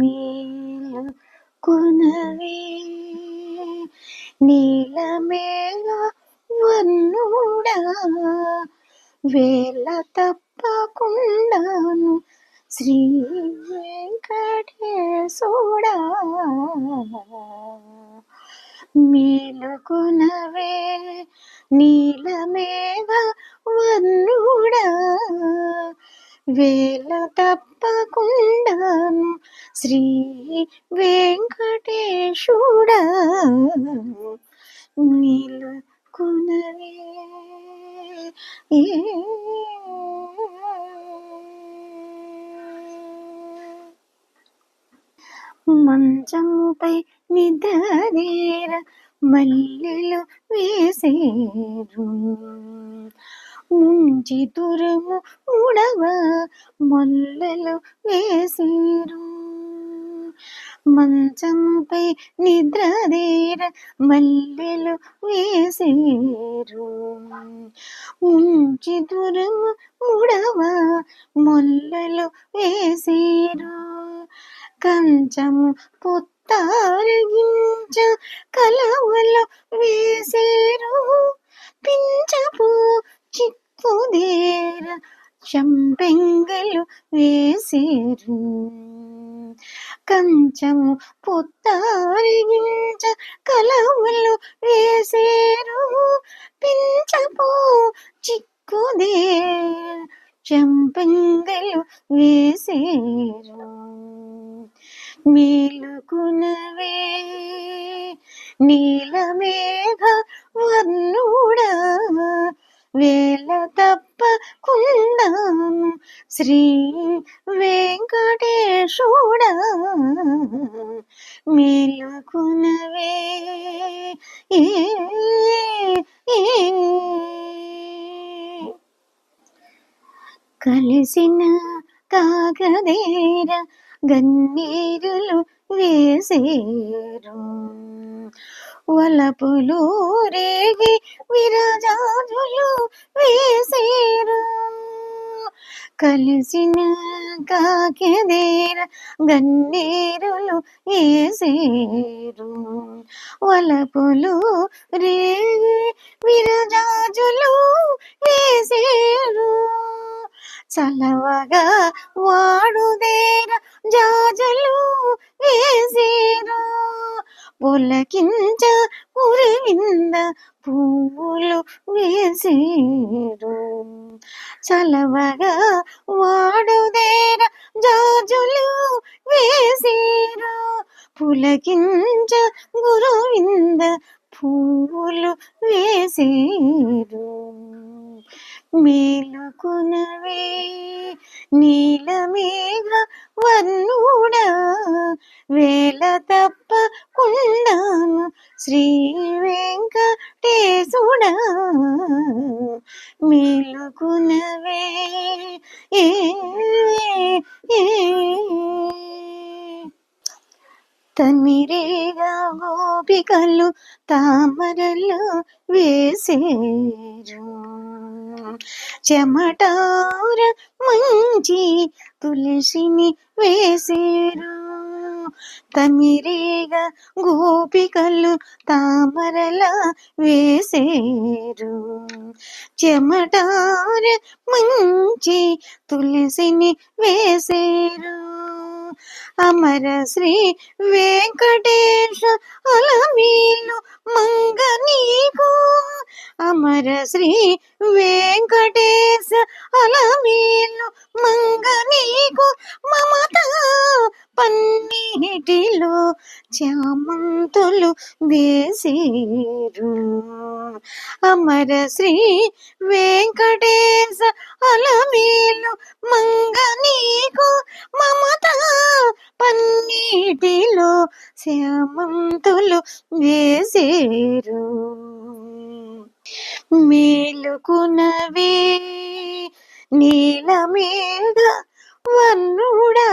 మేలు కొనవే నీలమేఘ వన్నుడా వేళ తప్పకుండాను శ్రీ వెంకటేశుడా. మేలుకొనవే నీలమేఘ వన్నుడా వేళ తప్పకుండాను శ్రీ వెంకటేశుడా మేలుకొనవే మంచముపై నిద్రదేర మల్లెలు వేసేరు. ముంచి తురము ఉడవ మల్లెలు వేసేరు. మంచముపై నిద్రదేర మల్లెలు వేసేరు. ఉంచి తురము ముడవ మొల్లలు వేసేరు. కంచము పొత్తారగించ కలవలు వేసేరు. పించపు చిక్కుదేర చంపెంగలు వేసేరు. కంచము పొత్తారగించ కలవులు వేసేరు. పించపు చిక్కుదే చంపెంగలు వేసేరు. మేలుకునవే నీలమేఘ వర్ణుడా. వేల తప్ప తప్పకుండాను శ్రీ వెంకటేశుడా మేలుకునవే కలిసిన కాగదేర గన్నీరులు వేసేరు. వలపులు రేగి విరజాజులు వేసేరు. కలిసిన కాకెదేర గన్నీరులు ఏసేరు. వలపులు రే విరజాజులు వేసేరు. చలవగా వాడుదేర జాజలు వేసేరు. పొలకించ ఉరివింద పువ్వులు వేసేరు. చలవగా వాడుదేర జాజులు వేసేరు. పులకించ గురువింద పువ్వులు వేసేరు. మేలుకునవే నీలమేఘ వర్ణుడా వేల తప్పకుండా శ్రీ వెంకటేశుడా మేలుకునవే ఏ ఏ గోపికలు తామరలు వేసేరు చెమటార మంచి తులసిని వేసేరు. తమిరేగా గోపికలు తామరల వేసేరు. చెమటార మంచి తులసిని వేసేరు. అమర శ్రీ వెంకటేశ అలమీలు మంగ నీకు. అమర శ్రీ వెంకటేశ అలమీలు మంగ నీకు. మమత పన్నీటిలో చామంతులు వేసేరు. అమర శ్రీ వెంకటేశ అలమీలు మంగ నీకు. వీటిలో శ్యామంతులు వేసేరు. మేలుకునవే నీలమేఘ వన్నుడా.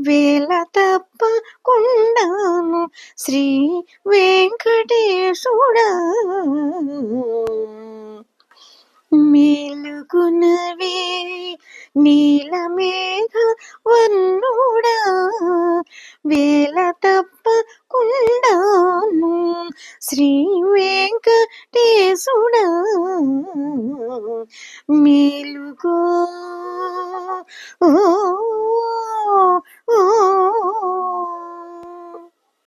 వేల తప్పకుండాను శ్రీ వెంకటేశుడా. మేలుకునవే నీలమేఘ వన్ను వేల తప్పకుండాను శ్రీ వెంకటేశుడా మేలుకో. ఓ